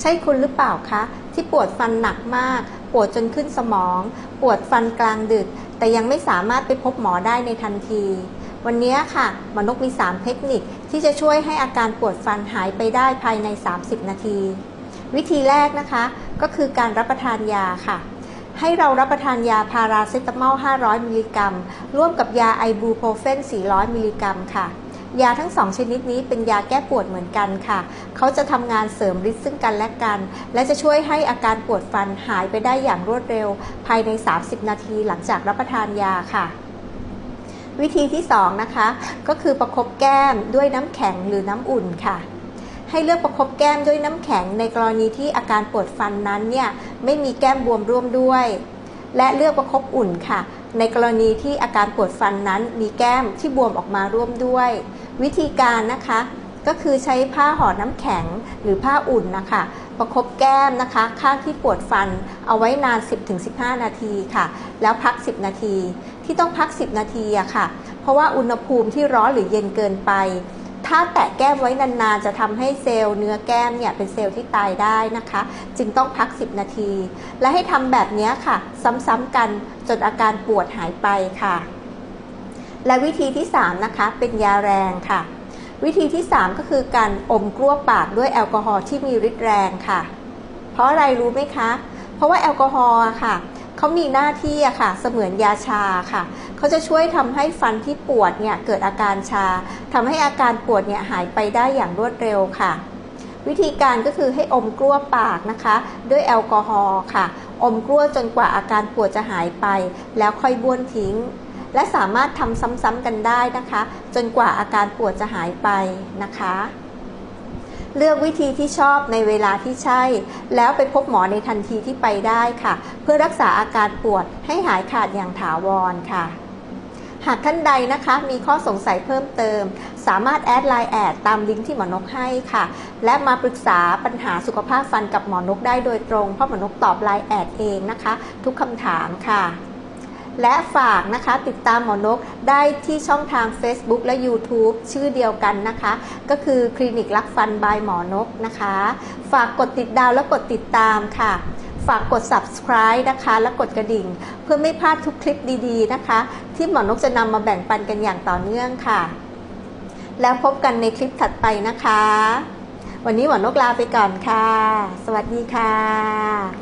ใช่คุณหรือเปล่าคะ ที่ปวดฟันหนักมาก ปวดจนขึ้นสมอง ปวดฟันกลางดึก แต่ยังไม่สามารถไปพบหมอได้ในทันที วันนี้ค่ะหมอนกมี 3 เทคนิคที่จะช่วยให้อาการปวดฟันหายไปได้ภายใน 30 นาที วิธีแรกนะคะ ก็คือการรับประทานยาค่ะให้เรารับประทานยาพาราเซตามอล 500 มิลลิกรัม ร่วมกับยาไอบูโพรเฟน 400 มิลลิกรัมค่ะ ยาทั้งสองชนิดนี้เป็นยาแก้ปวดเหมือนกันค่ะ เขาจะทำงานเสริมฤทธิ์ซึ่งกันและกัน และจะช่วยให้อาการปวดฟันหายไปได้อย่างรวดเร็ว ภายใน 30 นาทีหลังจากรับประทานยาค่ะ วิธีที่ 2 นะคะ ก็คือประคบแก้มด้วยน้ำแข็งหรือน้ำอุ่นค่ะให้เลือกประคบแก้มด้วยน้ำแข็งในกรณีที่อาการปวดฟันนั้นเนี่ยไม่มีแก้มบวมร่วมด้วย และเลือกประคบอุ่นค่ะ ในกรณีที่อาการปวดฟันนั้นมีแก้มที่บวมออกมาร่วมด้วย วิธีการนะคะก็คือใช้ผ้าห่อน้ำแข็งหรือผ้าอุ่นนะคะ ประคบแก้มนะคะ ข้างที่ปวดฟันเอาไว้นาน 10-15 นาทีค่ะ แล้วพัก 10 นาที ที่ต้องพัก 10 นาทีอะค่ะ เพราะว่าอุณหภูมิที่ร้อนหรือเย็นเกินไป ถ้าแตะแก้มไว้นานๆ จะทำให้เซลล์เนื้อแก้มเนี่ยเป็นเซลล์ที่ตายได้นะคะ จึงต้องพัก 10 นาที และให้ทำแบบนี้ค่ะ ซ้ำๆกันจนอาการปวดหายไปค่ะ และวิธีที่ 3 นะคะ เป็นยาแรงค่ะ วิธีที่ 3 ก็คือการอมกล้วปากด้วยแอลกอฮอล์ที่มีฤทธิ์แรงค่ะ เพราะอะไรรู้ไหมคะ เพราะว่าแอลกอฮอล์ค่ะเขามีหน้าที่อะค่ะ เสมือนยาชาค่ะ เขาจะช่วยทำให้ฟันที่ปวดเนี่ยเกิดอาการชาทำให้อาการปวดเนี่ยหายไปได้อย่างรวดเร็วค่ะ วิธีการก็คือให้อมกลั้วปากนะคะ ด้วยแอลกอฮอล์ค่ะ อมกลั้วจนกว่าอาการปวดจะหายไป แล้วค่อยบ้วนทิ้ง และสามารถทำซ้ำๆกันได้นะคะ จนกว่าอาการปวดจะหายไปนะคะเลือกวิธีที่ชอบในเวลาที่ใช่ แล้วไปพบหมอในทันทีที่ไปได้ค่ะ เพื่อรักษาอาการปวดให้หายขาดอย่างถาวรค่ะ หากท่านใดนะคะมีข้อสงสัยเพิ่มเติม สามารถแอดไลน์แอดตามลิงก์ที่หมอนกให้ค่ะ และมาปรึกษาปัญหาสุขภาพฟันกับหมอนกได้โดยตรง เพราะหมอนกตอบไลน์แอดเองนะคะ ทุกคำถามค่ะ และฝากนะคะติดตามหมอนกได้ที่ช่องทาง Facebook และ YouTube ชื่อเดียวกันนะคะ ก็คือคลินิกรักฟันบายหมอนกนะคะ ฝากกดติดดาวและกดติดตามค่ะ ฝากกด subscribe นะคะ และกดกระดิ่ง เพื่อไม่พลาดทุกคลิปดีๆนะคะ ที่หมอนกจะนำมาแบ่งปันกันอย่างต่อเนื่องค่ะ แล้วพบกันในคลิปถัดไปนะคะ วันนี้หมอนกลาไปก่อนค่ะ สวัสดีค่ะ